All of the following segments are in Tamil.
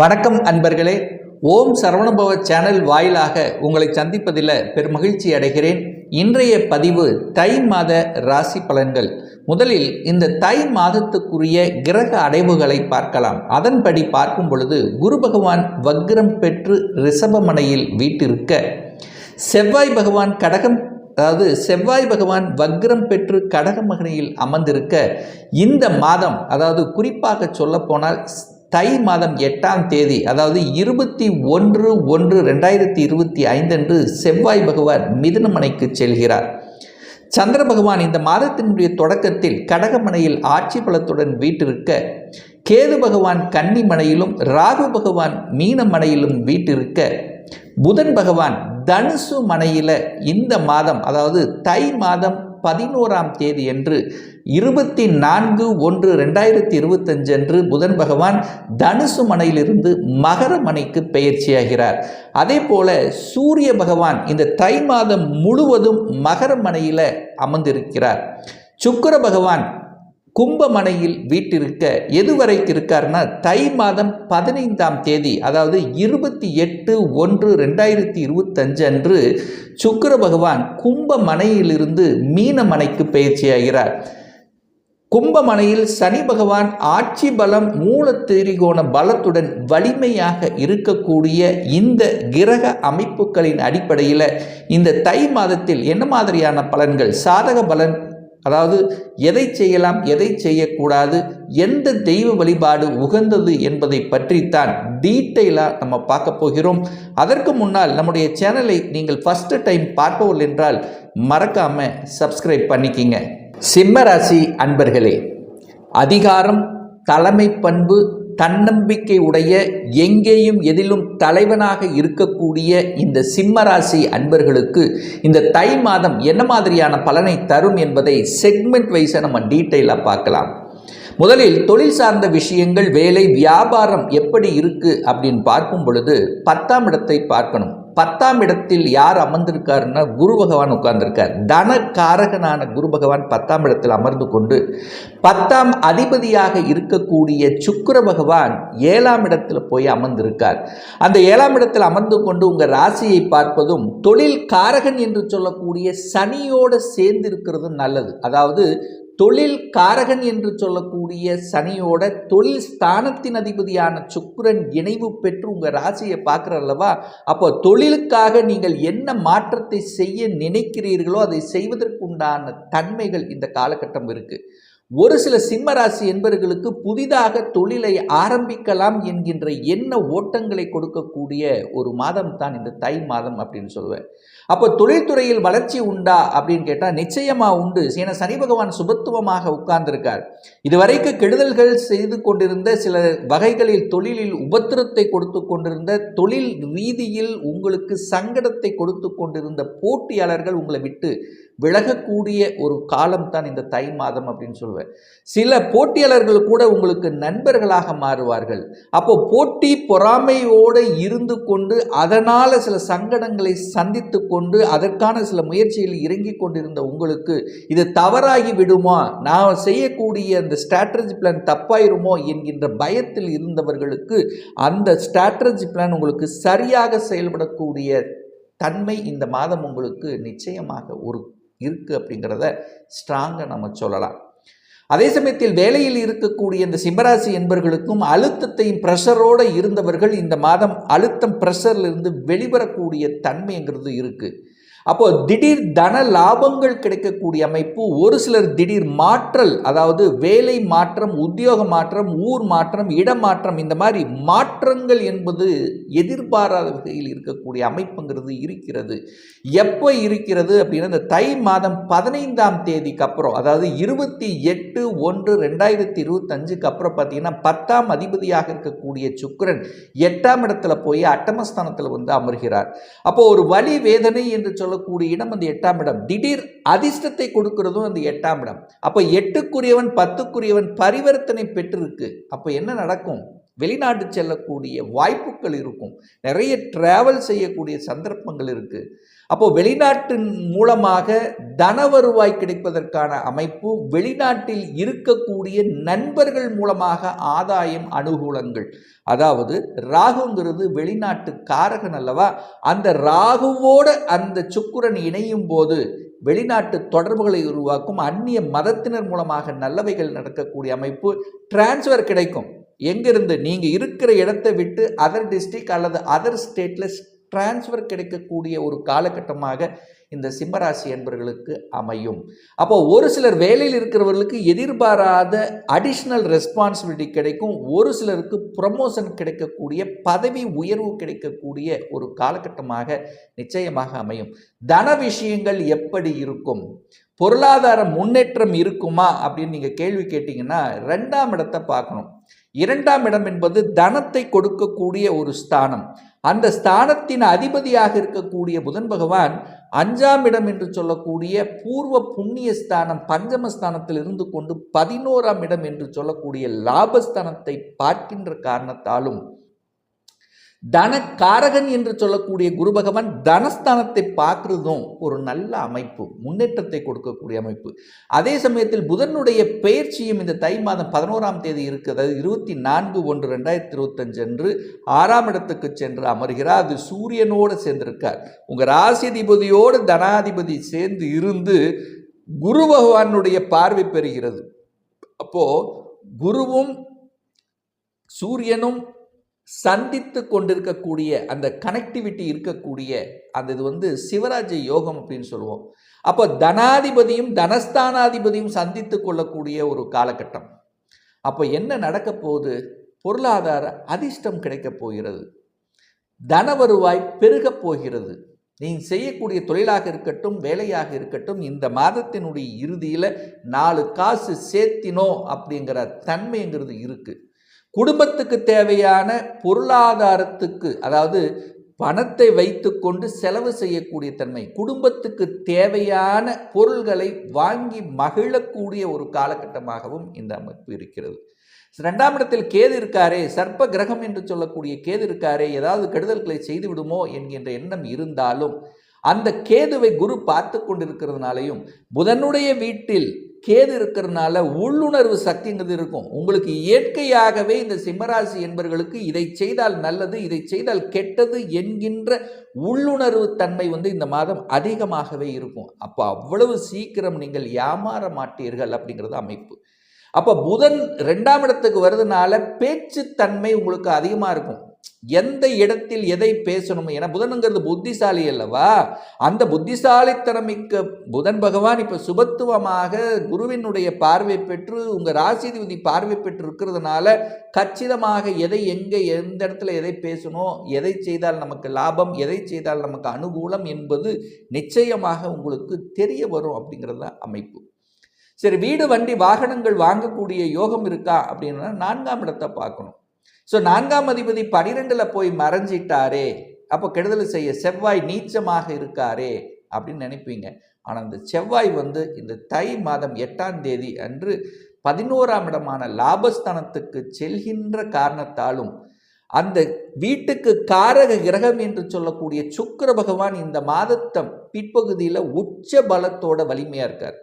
வணக்கம் அன்பர்களே. ஓம் சரவணபவ சேனல் வாயிலாக உங்களை சந்திப்பதில் பெருமகிழ்ச்சி அடைகிறேன். இன்றைய பதிவு தை மாத ராசி பலன்கள். முதலில் இந்த தை மாதத்துக்குரிய கிரக அடைவுகளை பார்க்கலாம். அதன்படி பார்க்கும் பொழுது குரு பகவான் வக்ரம் பெற்று ரிஷபமனையில் வீட்டிருக்க. செவ்வாய் பகவான் கடகம் அதாவது செவ்வாய் பகவான் வக்ரம் பெற்று கடகமகனையில் அமர்ந்திருக்க. இந்த மாதம் அதாவது குறிப்பாக சொல்லப்போனால் தை மாதம் எட்டாம் தேதி அதாவது இருபத்தி ஒன்று ஒன்று ரெண்டாயிரத்தி இருபத்தி ஐந்தன்று செவ்வாய் பகவான் மிதுனமனைக்கு செல்கிறார். சந்திர பகவான் இந்த மாதத்தினுடைய தொடக்கத்தில் கடகமனையில் ஆட்சி பலத்துடன் வீட்டிருக்க கேது பகவான் கன்னிமனையிலும் ராகு பகவான் மீனமனையிலும் வீட்டிருக்க புதன் பகவான் தனுசு மனையில் இந்த மாதம் அதாவது தை மாதம் பதினோராம் தேதி என்று இருபத்தி நான்கு ஒன்று ரெண்டாயிரத்தி இருபத்தஞ்சு அன்று புதன் பகவான் தனுசு மனையிலிருந்து மகர மனைக்கு பெயர்ச்சியாகிறார். அதே போல சூரிய பகவான் இந்த தை மாதம் முழுவதும் மகர மனையில் அமர்ந்திருக்கிறார். சுக்கர பகவான் கும்பமனையில் வீட்டிருக்க எதுவரைக்கு இருக்காருன்னா தை மாதம் பதினைந்தாம் தேதி அதாவது இருபத்தி எட்டு ஒன்று ரெண்டாயிரத்தி இருபத்தஞ்சு அன்று சுக்கர பகவான் கும்பமனையிலிருந்து மீனமனைக்கு பயிற்சியாகிறார். கும்பமனையில் சனி பகவான் ஆட்சி பலம் மூல திரிகோண பலத்துடன் வலிமையாக இருக்கக்கூடிய இந்த கிரக அமைப்புகளின் அடிப்படையில் இந்த தை மாதத்தில் என்ன மாதிரியான பலன்கள்? சாதக பலன் அதாவது எதை செய்யலாம் எதை செய்யக்கூடாது எந்த தெய்வ வழிபாடு உகந்தது என்பதை பற்றித்தான் டீட்டெயிலாக நம்ம பார்க்க போகிறோம். அதற்கு முன்னால் நம்முடைய சேனலை நீங்கள் ஃபஸ்ட்டு டைம் பார்ப்பவர்கள் என்றால் மறக்காமல் சப்ஸ்கிரைப் பண்ணிக்கிங்க. சிம்மராசி அன்பர்களே அதிகாரம் தலைமை பண்பு தன்னம்பிக்கை உடைய எங்கேயும் எதிலும் தலைவனாக இருக்கக்கூடிய இந்த சிம்மராசி அன்பர்களுக்கு இந்த தை மாதம் என்ன மாதிரியான பலனை தரும் என்பதை செக்மெண்ட் வைஸை நம்ம டீட்டெயிலாக பார்க்கலாம். முதலில் தொழில் சார்ந்த விஷயங்கள் வேலை வியாபாரம் எப்படி இருக்குது அப்படின்னு பார்க்கும் பொழுது பத்தாம் இடத்தை பார்க்கணும். பத்தாம் இடத்தில் யார் அமர்ந்திருக்காருன்னா குரு பகவான் உட்கார்ந்திருக்கார். தன காரகனான குரு பகவான் பத்தாம் இடத்தில் அமர்ந்து கொண்டு பத்தாம் அதிபதியாக இருக்கக்கூடிய சுக்கர பகவான் ஏழாம் இடத்தில் போய் அமர்ந்திருக்கார். அந்த ஏழாம் இடத்தில் அமர்ந்து கொண்டு உங்கள் ராசியை பார்ப்பதும் தொழில் காரகன் என்று சொல்லக்கூடிய சனியோடு சேர்ந்து இருக்கிறதும் நல்லது. அதாவது தொழில் காரகன் என்று சொல்லக்கூடிய சனியோட தொழில் ஸ்தானத்தின் அதிபதியான சுக்கரன் இணைவு பெற்று உங்கள் ராசியை பார்க்குற அல்லவா அப்போ தொழிலுக்காக நீங்கள் என்ன மாற்றத்தை செய்ய நினைக்கிறீர்களோ அதை செய்வதற்குண்டான தன்மைகள் இந்த காலகட்டம் இருக்குது ஒரு சில சிம்மராசி என்பவர்களுக்கு புதிதாக தொழிலை ஆரம்பிக்கலாம் என்கின்ற எண்ண ஓட்டங்களை கொடுக்கக்கூடிய ஒரு மாதம் தான் இந்த தை மாதம் அப்படின்னு சொல்லுவேன். அப்போ தொழில்துறையில் வளர்ச்சி உண்டா அப்படின்னு கேட்டால் நிச்சயமாக உண்டு. ஏன்னா சனி பகவான் சுபத்துவமாக உட்கார்ந்திருக்கார். இதுவரைக்கும் கெடுதல்கள் செய்து கொண்டிருந்த சில வகைகளில் தொழிலில் உபத்திரத்தை கொடுத்து கொண்டிருந்த தொழில் ரீதியில் உங்களுக்கு சங்கடத்தை கொடுத்து கொண்டிருந்த போட்டியாளர்கள் உங்களை விட்டு விலகக்கூடிய ஒரு காலம் தான் இந்த தை மாதம் அப்படின்னு சொல்லுவேன் சில போட்டியாளர்கள் கூட உங்களுக்கு நண்பர்களாக மாறுவார்கள். அப்போ போட்டி பொறாமையோடு இருந்து கொண்டு அதனால் சில சங்கடங்களை சந்தித்து கொண்டு அதற்கான சில முயற்சியில் இறங்கி கொண்டிருந்த உங்களுக்கு இது தவறாகி விடுமா? நான் செய்யக்கூடிய அந்த ஸ்ட்ராட்டஜி பிளான் தப்பாயிருமோ என்கின்ற பயத்தில் இருந்தவர்களுக்கு அந்த ஸ்ட்ராட்டஜி பிளான் உங்களுக்கு சரியாக செயல்படக்கூடிய தன்மை இந்த மாதம் உங்களுக்கு நிச்சயமாக ஒரு இருக்குது அப்படிங்கிறத ஸ்ட்ராங்காக நம்ம சொல்லலாம். அதே சமயத்தில் வேலையில் இருக்கக்கூடிய இந்த சிம்மராசி என்பவர்களுக்கும் அழுத்தத்தையும் ப்ரெஷரோடு இருந்தவர்கள் இந்த மாதம் அழுத்தம் ப்ரெஷர்லேருந்து வெளிவரக்கூடிய தன்மைங்கிறது இருக்குது அப்போ திடீர் தன லாபங்கள் கிடைக்கக்கூடிய அமைப்பு ஒரு சிலர் திடீர் மாற்றல் அதாவது வேலை மாற்றம் உத்தியோக மாற்றம் ஊர் மாற்றம் இடமாற்றம் இந்த மாதிரி மாற்றங்கள் என்பது எதிர்பாராத வகையில் இருக்கக்கூடிய அமைப்புங்கிறது இருக்கிறது. எப்போ இருக்கிறது அப்படின்னா இந்த தை மாதம் பதினைந்தாம் தேதிக்கு அப்புறம் அதாவது இருபத்தி எட்டு ஒன்று ரெண்டாயிரத்தி இருபத்தஞ்சுக்கு அப்புறம் பார்த்தீங்கன்னா பத்தாம் அதிபதியாக இருக்கக்கூடிய சுக்கரன் எட்டாம் இடத்துல போய் அட்டமஸ்தானத்தில் வந்து அமர்கிறார். அப்போ ஒரு வழி வேதனை என்று சொல்ல சொல்லக்கூடிய இடம் அந்த எட்டாம் இடம். திடீர் அதிர்ஷ்டத்தை கொடுக்கிறதும் அந்த எட்டாம் இடம். அப்போ எட்டுக்குரியவன் பத்துக்குரியவன் பரிவர்த்தனை பெற்றிருக்கு. அப்போ என்ன நடக்கும்? வெளிநாட்டு செல்லக்கூடிய வாய்ப்புகள் இருக்கும். நிறைய டிராவல் செய்யக்கூடிய சந்தர்ப்பங்கள் இருக்குது அப்போ வெளிநாட்டின் மூலமாக தன வருவாய் கிடைப்பதற்கான அமைப்பு வெளிநாட்டில் இருக்கக்கூடிய நண்பர்கள் மூலமாக ஆதாயம் அனுகூலங்கள். அதாவது ராகுங்கிறது வெளிநாட்டு காரகன் அல்லவா? அந்த ராகுவோட அந்த சுக்குரன் இணையும் போது வெளிநாட்டு தொடர்புகளை உருவாக்கும் அந்நிய மதத்தினர் மூலமாக நல்லவைகள் நடக்கக்கூடிய அமைப்பு டிரான்ஸ்ஃபர் கிடைக்கும். எங்கிருந்து? நீங்கள் இருக்கிற இடத்தை விட்டு அதர் டிஸ்ட்ரிக்ட் அல்லது அதர் ஸ்டேட்டில் டிரான்ஸ்ஃபர் கிடைக்கக்கூடிய ஒரு காலகட்டமாக இந்த சிம்மராசி என்பவர்களுக்கு அமையும். அப்போ ஒரு சிலர் வேலையில் இருக்கிறவர்களுக்கு எதிர்பாராத அடிஷ்னல் ரெஸ்பான்சிபிலிட்டி கிடைக்கும். ஒரு சிலருக்கு ப்ரமோஷன் கிடைக்கக்கூடிய பதவி உயர்வு கிடைக்கக்கூடிய ஒரு காலகட்டமாக நிச்சயமாக அமையும். தன விஷயங்கள் எப்படி இருக்கும்? பொருளாதார முன்னேற்றம் இருக்குமா? அப்படின்னு நீங்கள் கேள்வி கேட்டிங்கன்னா ரெண்டாம் இடத்தை பார்க்கணும். இரண்டாம் இடம் என்பது தனத்தை கொடுக்கக்கூடிய ஒரு ஸ்தானம். அந்த ஸ்தானத்தின் அதிபதியாக இருக்கக்கூடிய புதன் பகவான் அஞ்சாம் இடம் என்று சொல்லக்கூடிய பூர்வ புண்ணிய ஸ்தானம் பஞ்சமஸ்தானத்தில் இருந்து கொண்டு பதினோராம் இடம் என்று சொல்லக்கூடிய லாபஸ்தானத்தை பார்க்கின்ற காரணத்தாலும் தனக்காரகன் என்று சொல்லக்கூடிய குரு பகவான் தனஸ்தானத்தை பார்க்குறதும் ஒரு நல்ல அமைப்பு முன்னேற்றத்தை கொடுக்கக்கூடிய அமைப்பு. அதே சமயத்தில் புதனுடைய பயிற்சியும் இந்த தை மாதம் பதினோராம் தேதி இருக்குது அதாவது இருபத்தி நான்கு ஒன்று ரெண்டாயிரத்தி இருபத்தஞ்சு அன்று ஆறாம் இடத்துக்கு சென்று அமர்கிறார். அது சூரியனோடு சேர்ந்திருக்கார். உங்கள் ராசிதிபதியோடு தனாதிபதி சேர்ந்து இருந்து குரு பகவானுடைய பார்வை பெறுகிறது. அப்போது குருவும் சூரியனும் சந்தித்து கொண்டிருக்கக்கூடிய அந்த கனெக்டிவிட்டி இருக்கக்கூடிய அந்த இது வந்து சிவராஜ யோகம் அப்படின்னு சொல்லுவோம். அப்போ தனாதிபதியும் தனஸ்தானாதிபதியும் சந்தித்து கொள்ளக்கூடிய ஒரு காலகட்டம். அப்போ என்ன நடக்க போகுது? பொருளாதார அதிர்ஷ்டம் கிடைக்கப் போகிறது. தன வருவாய் பெருகப் போகிறது. நீங்கள் செய்யக்கூடிய தொழிலாக இருக்கட்டும் வேலையாக இருக்கட்டும் இந்த மாதத்தினுடைய இறுதியில் நாலு காசு சேர்த்தினோ அப்படிங்கிற தன்மைங்கிறது இருக்குது குடும்பத்துக்கு தேவையான பொருளாதாரத்துக்கு அதாவது பணத்தை வைத்துக்கொண்டு செலவு செய்யக்கூடிய தன்மை குடும்பத்துக்கு தேவையான பொருள்களை வாங்கி மகிழக்கூடிய ஒரு காலகட்டமாகவும் இந்த அமைப்பு இருக்கிறது. ரெண்டாம் இடத்தில் கேது இருக்காரே சர்ப்ப கிரகம் என்று சொல்லக்கூடிய கேது இருக்காரே ஏதாவது கெடுதல்களை செய்து விடுமோ என்கின்ற எண்ணம் இருந்தாலும் அந்த கேதுவை குரு பார்த்து கொண்டிருக்கிறதுனாலையும் புதனுடைய வீட்டில் கேது இருக்கிறதுனால உள்ளுணர்வு சக்திங்கிறது இருக்கும். உங்களுக்கு இயற்கையாகவே இந்த சிம்மராசி என்பவர்களுக்கு இதை செய்தால் நல்லது இதை செய்தால் கெட்டது என்கின்ற உள்ளுணர்வு தன்மை வந்து இந்த மாதம் அதிகமாகவே இருக்கும். அப்போ அவ்வளவு சீக்கிரம் நீங்கள் ஏமாற மாட்டீர்கள் அப்படிங்கிறது அமைப்பு. அப்போ புதன் ரெண்டாம் இடத்துக்கு வருதுனால பேச்சுத்தன்மை உங்களுக்கு அதிகமாக இருக்கும். எந்த இடத்தில் எதை பேசணும் ஏன்னா புதனுங்கிறது புத்திசாலி அல்லவா? அந்த புத்திசாலித்தனமிக்க புதன் பகவான் இப்போ சுபத்துவமாக குருவினுடைய பார்வை பெற்று உங்கள் ராசிதிபதி பார்வை பெற்று இருக்கிறதுனால கச்சிதமாக எதை எங்கே எந்த இடத்துல எதை பேசணும் எதை செய்தால் நமக்கு லாபம் எதை செய்தால் நமக்கு அனுகூலம் என்பது நிச்சயமாக உங்களுக்கு தெரிய வரும் அப்படிங்கிறது தான் அமைப்பு. சரி வீடு வண்டி வாகனங்கள் வாங்கக்கூடிய யோகம் இருக்கா அப்படின்னா நான்காம் இடத்தை பார்க்கணும். ஸோ நான்காம் அதிபதி பனிரெண்டில் போய் மறைஞ்சிட்டாரே. அப்போ கெடுதல் செய்ய செவ்வாய் நீச்சமாக இருக்காரே அப்படின்னு நினைப்பீங்க. ஆனால் இந்த செவ்வாய் வந்து இந்த தை மாதம் எட்டாம் தேதி அன்று பதினோராம் இடமான லாபஸ்தானத்துக்கு செல்கின்ற காரணத்தாலும் அந்த வீட்டுக்கு காரக கிரகம் என்று சொல்லக்கூடிய சுக்கர பகவான் இந்த மாதத்தம் பிற்பகுதியில் உச்ச பலத்தோட வலிமையாக இருக்கார்.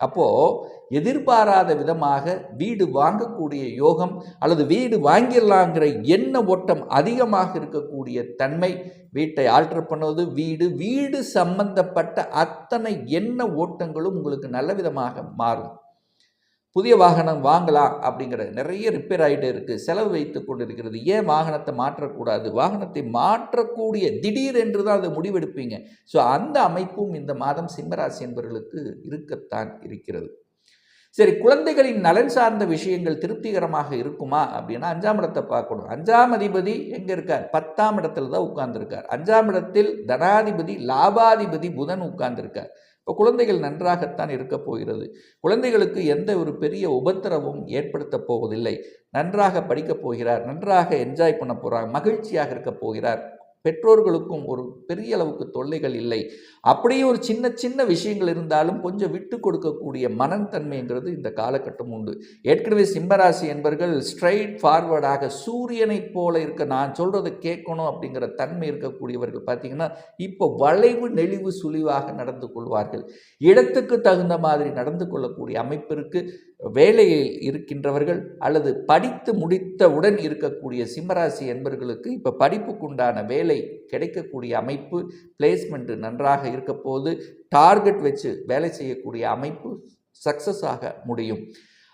அப்போது எதிர்பாராத விதமாக வீடு வாங்கக்கூடிய யோகம் அல்லது வீடு வாங்கிடலாங்கிற எண்ண ஓட்டம் அதிகமாக இருக்கக்கூடிய தன்மை வீட்டை ஆல்டர் பண்ணுவது வீடு வீடு சம்பந்தப்பட்ட அத்தனை எண்ண ஓட்டங்களும் உங்களுக்கு நல்ல விதமாக மாறும். புதிய வாகனம் வாங்கலாம் அப்படிங்கிற நிறைய ரிப்பேர் ஆகிட்டே இருக்குது செலவு வைத்து கொண்டிருக்கிறது. ஏன் வாகனத்தை மாற்றக்கூடாது? வாகனத்தை மாற்றக்கூடிய திடீர் என்று தான் அதை முடிவெடுப்பீங்க. ஸோ அந்த அமைப்பும் இந்த மாதம் சிம்மராசி என்பவர்களுக்கு இருக்கத்தான் இருக்கிறது. சரி குழந்தைகளின் நலன் சார்ந்த விஷயங்கள் திருப்திகரமாக இருக்குமா அப்படின்னா அஞ்சாம் இடத்தை பார்க்கணும். அஞ்சாம் அதிபதி எங்கே இருக்கார்? பத்தாம் இடத்துல தான் உட்கார்ந்துருக்கார். அஞ்சாம் இடத்தில் தனாதிபதி லாபாதிபதி புதன் உட்கார்ந்துருக்கார். இப்போ குழந்தைகள் நன்றாகத்தான் இருக்கப் போகிறது. குழந்தைகளுக்கு எந்த ஒரு பெரிய உபத்திரவும் ஏற்படுத்தப் போவதில்லை. நன்றாக படிக்கப் போகிறார் நன்றாக என்ஜாய் பண்ண போகிறார் மகிழ்ச்சியாக இருக்க போகிறார். பெற்றோர்களுக்கும் ஒரு பெரிய அளவுக்கு தொல்லைகள் இல்லை. அப்படியே ஒரு சின்ன சின்ன விஷயங்கள் இருந்தாலும் கொஞ்சம் விட்டு கொடுக்கக்கூடிய மனத்தன்மைங்கிறது இந்த காலகட்டம் உண்டு. ஏற்கனவே சிம்மராசி என்பர்கள் ஸ்ட்ரைட் ஃபார்வர்டாக சூரியனைப் போல இருக்க நான் சொல்கிறத கேட்கணும் அப்படிங்கிற தன்மை இருக்கக்கூடியவர்கள் பார்த்தீங்கன்னா இப்போ வளைவு நெளிவு சுழிவாக நடந்து கொள்வார்கள். இடத்துக்கு தகுந்த மாதிரி நடந்து கொள்ளக்கூடிய அமைப்பிற்கு வேலையில் இருக்கின்றவர்கள் அல்லது படித்து முடித்தவுடன் இருக்கக்கூடிய சிம்மராசி என்பர்களுக்கு இப்போ படிப்புக்குண்டான வேலை கிடைக்கக்கூடிய அமைப்பு பிளேஸ்மெண்ட் நன்றாக இருக்க போது டார்கெட் வச்சு வேலை செய்யக்கூடிய அமைப்பு சக்ஸஸ் ஆக முடியும்.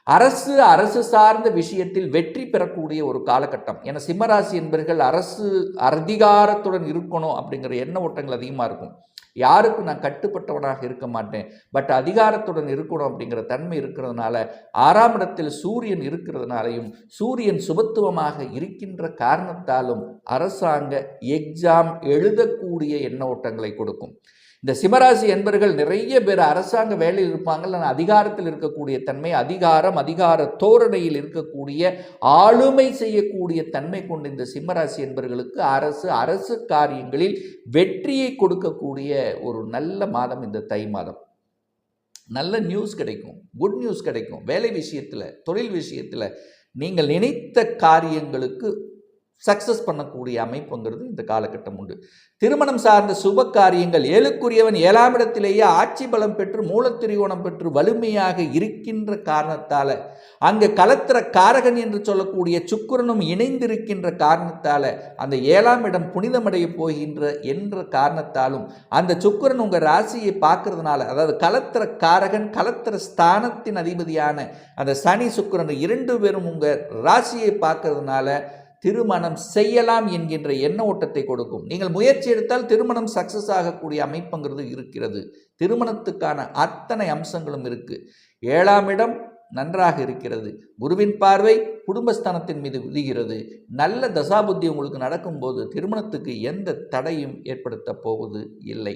அரசு அரசு சார்ந்த விஷயத்தில் வெற்றி பெறக்கூடிய ஒரு காலகட்டம். ஏன்னா சிம்மராசி என்பர்கள் அரசு அதிகாரத்துடன் இருக்கணும் அப்படிங்கிற எண்ண ஓட்டங்கள் அதிகமாக இருக்கும். யாருக்கும் நான் கட்டுப்பட்டவனாக இருக்க மாட்டேன். பட் அதிகாரத்துடன் இருக்கணும் அப்படிங்கிற தன்மை இருக்கிறதுனால ஆறாம் இடத்தில் சூரியன் இருக்கிறதுனாலையும் சூரியன் சுபத்துவமாக இருக்கின்ற காரணத்தாலும் அரசாங்க எக்ஸாம் எழுதக்கூடிய எண்ண ஓட்டங்களை கொடுக்கும். இந்த சிம்மராசி என்பர்கள் நிறைய பேர் அரசாங்க வேலையில் இருப்பாங்க ஆனால் அதிகாரத்தில் இருக்கக்கூடிய தன்மை அதிகாரம் அதிகார தோரணையில் இருக்கக்கூடிய ஆளுமை செய்யக்கூடிய தன்மை கொண்ட இந்த சிம்மராசி என்பர்களுக்கு அரசு அரசு காரியங்களில் வெற்றியை கொடுக்கக்கூடிய ஒரு நல்ல மாதம் இந்த தை மாதம். நல்ல நியூஸ் கிடைக்கும் குட் நியூஸ் கிடைக்கும். வேலை விஷயத்தில் தொழில் விஷயத்தில் நீங்கள் நினைத்த காரியங்களுக்கு சக்ஸஸ் பண்ணக்கூடிய அமைப்புங்கிறது இந்த காலகட்டம் உண்டு. திருமணம் சார்ந்த சுப காரியங்கள் ஏழுக்குரியவன் ஏழாம் இடத்திலேயே ஆட்சி பலம் பெற்று மூலத்திரிகோணம் பெற்று வலிமையாக இருக்கின்ற காரணத்தால் அங்கே கலத்திர காரகன் என்று சொல்லக்கூடிய சுக்கிரனும் இணைந்திருக்கின்ற காரணத்தால் அந்த ஏழாம் இடம் புனிதமடைய போகின்ற என்ற காரணத்தாலும் அந்த சுக்கிரன் உங்கள் ராசியை பார்க்கறதுனால அதாவது கலத்திர காரகன் கலத்திர ஸ்தானத்தின் அதிபதியான அந்த சனி சுக்கிரன் இரண்டு பேரும் உங்கள் ராசியை பார்க்கறதுனால திருமணம் செய்யலாம் என்கின்ற எண்ண ஓட்டத்தை கொடுக்கும். நீங்கள் முயற்சி எடுத்தால் திருமணம் சக்சஸ் ஆகக்கூடிய அமைப்புங்கிறது இருக்கிறது. திருமணத்துக்கான அத்தனை அம்சங்களும் இருக்கு. ஏழாம் இடம் நன்றாக இருக்கிறது. குருவின் பார்வை குடும்பஸ்தானத்தின் மீது விழுகிறது நல்ல தசாபுத்தி உங்களுக்கு நடக்கும்போது திருமணத்துக்கு எந்த தடையும் ஏற்படுத்த போவது இல்லை.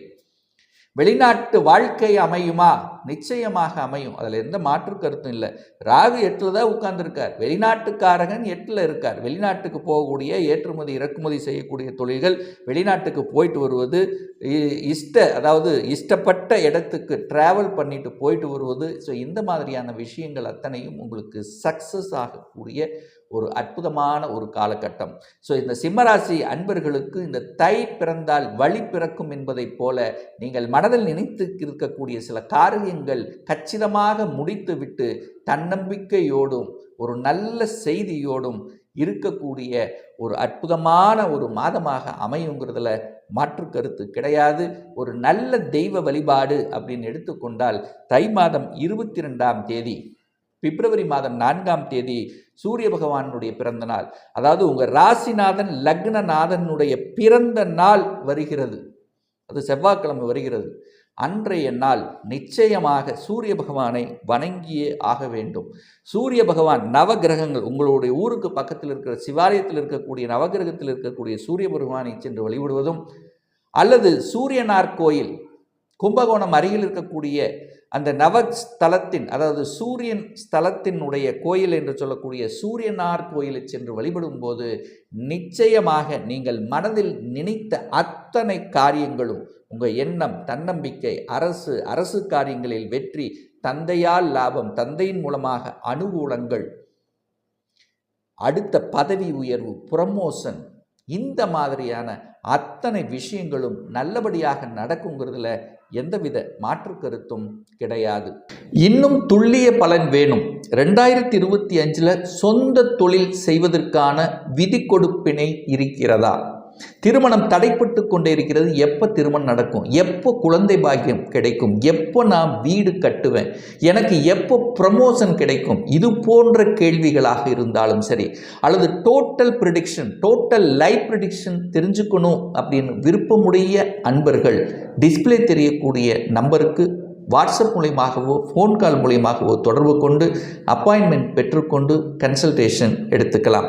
வெளிநாட்டு வாழ்க்கை அமையுமா? நிச்சயமாக அமையும். அதில் எந்த மாற்று கருத்தும் இல்லை. ராகு எட்டில் தான் உட்கார்ந்துருக்கார். வெளிநாட்டுக்காரகன் எட்டில் இருக்கார். வெளிநாட்டுக்கு போகக்கூடிய ஏற்றுமதி இறக்குமதி செய்யக்கூடிய தொழில்கள் வெளிநாட்டுக்கு போயிட்டு வருவது இஷ்ட அதாவது இஷ்டப்பட்ட இடத்துக்கு ட்ராவல் பண்ணிட்டு போயிட்டு வருவது. ஸோ இந்த மாதிரியான விஷயங்கள் அத்தனையும் உங்களுக்கு சக்ஸஸ் ஆகக்கூடிய ஒரு அற்புதமான ஒரு காலகட்டம். ஸோ இந்த சிம்மராசி அன்பர்களுக்கு இந்த தை பிறந்தால் வழி பிறக்கும் என்பதைப் போல நீங்கள் மனதில் நினைத்து இருக்கக்கூடிய சில காரியங்கள் கச்சிதமாக முடித்துவிட்டு தன்னம்பிக்கையோடும் ஒரு நல்ல செய்தியோடும் இருக்கக்கூடிய ஒரு அற்புதமான ஒரு மாதமாக அமையுங்கிறதுல மாற்று கருத்து கிடையாது. ஒரு நல்ல தெய்வ வழிபாடு அப்படின்னு எடுத்துக்கொண்டால் தை மாதம் இருபத்தி ரெண்டாம் தேதி பிப்ரவரி மாதம் நான்காம் தேதி சூரிய பகவானுடைய பிறந்த நாள். அதாவது உங்கள் ராசிநாதன் லக்னநாதனுடைய பிறந்த நாள் வருகிறது. அது செவ்வாய்க்கிழமை வருகிறது. அன்றைய நாள் நிச்சயமாக சூரிய பகவானை வணங்கியே ஆக வேண்டும். சூரிய பகவான் நவகிரகங்கள் உங்களுடைய ஊருக்கு பக்கத்தில் இருக்கிற சிவாலயத்தில் இருக்கக்கூடிய நவகிரகத்தில் இருக்கக்கூடிய சூரிய பகவானை சென்று வழிபடுவதும் அல்லது சூரியனார் கோயில் கும்பகோணம் அருகில் இருக்கக்கூடிய அந்த நவ ஸ்தலத்தின் அதாவது சூரியன் ஸ்தலத்தினுடைய கோயில் என்று சொல்லக்கூடிய சூரியனார் கோயிலை சென்று வழிபடும் போது நிச்சயமாக நீங்கள் மனதில் நினைத்த அத்தனை காரியங்களும் உங்கள் எண்ணம் தன்னம்பிக்கை அரசு அரசு காரியங்களில் வெற்றி தந்தையால் லாபம் தந்தையின் மூலமாக அனுகூலங்கள் அடுத்த பதவி உயர்வு ப்ரமோஷன் இந்த மாதிரியான அத்தனை விஷயங்களும் நல்லபடியாக நடக்குங்கிறதுல எந்தவித மாற்று கருத்தும் கிடையாது. இன்னும் துல்லிய பலன் வேணும். ரெண்டாயிரத்தி இருபத்தி அஞ்சில் சொந்த தொழில் செய்வதற்கான விதி கொடுப்பினை இருக்கிறதா? திருமணம் தடைப்பட்டு கொண்டே இருக்கிறது எப்போ திருமணம் நடக்கும்? எப்போ குழந்தை பாக்கியம் கிடைக்கும்? எப்போ நான் வீடு கட்டுவேன்? எனக்கு எப்போ ப்ரமோஷன் கிடைக்கும்? இது போன்ற கேள்விகளாக இருந்தாலும் சரி அல்லது total prediction total life prediction தெரிஞ்சுக்கணும் அப்படின்னு விருப்பமுடைய அன்பர்கள் டிஸ்பிளே தெரியக்கூடிய நம்பருக்கு வாட்ஸ்அப் மூலியமாகவோ ஃபோன் கால் மூலியமாகவோ தொடர்பு கொண்டு அப்பாயின்மெண்ட் பெற்றுக்கொண்டு கன்சல்டேஷன் எடுத்துக்கலாம்.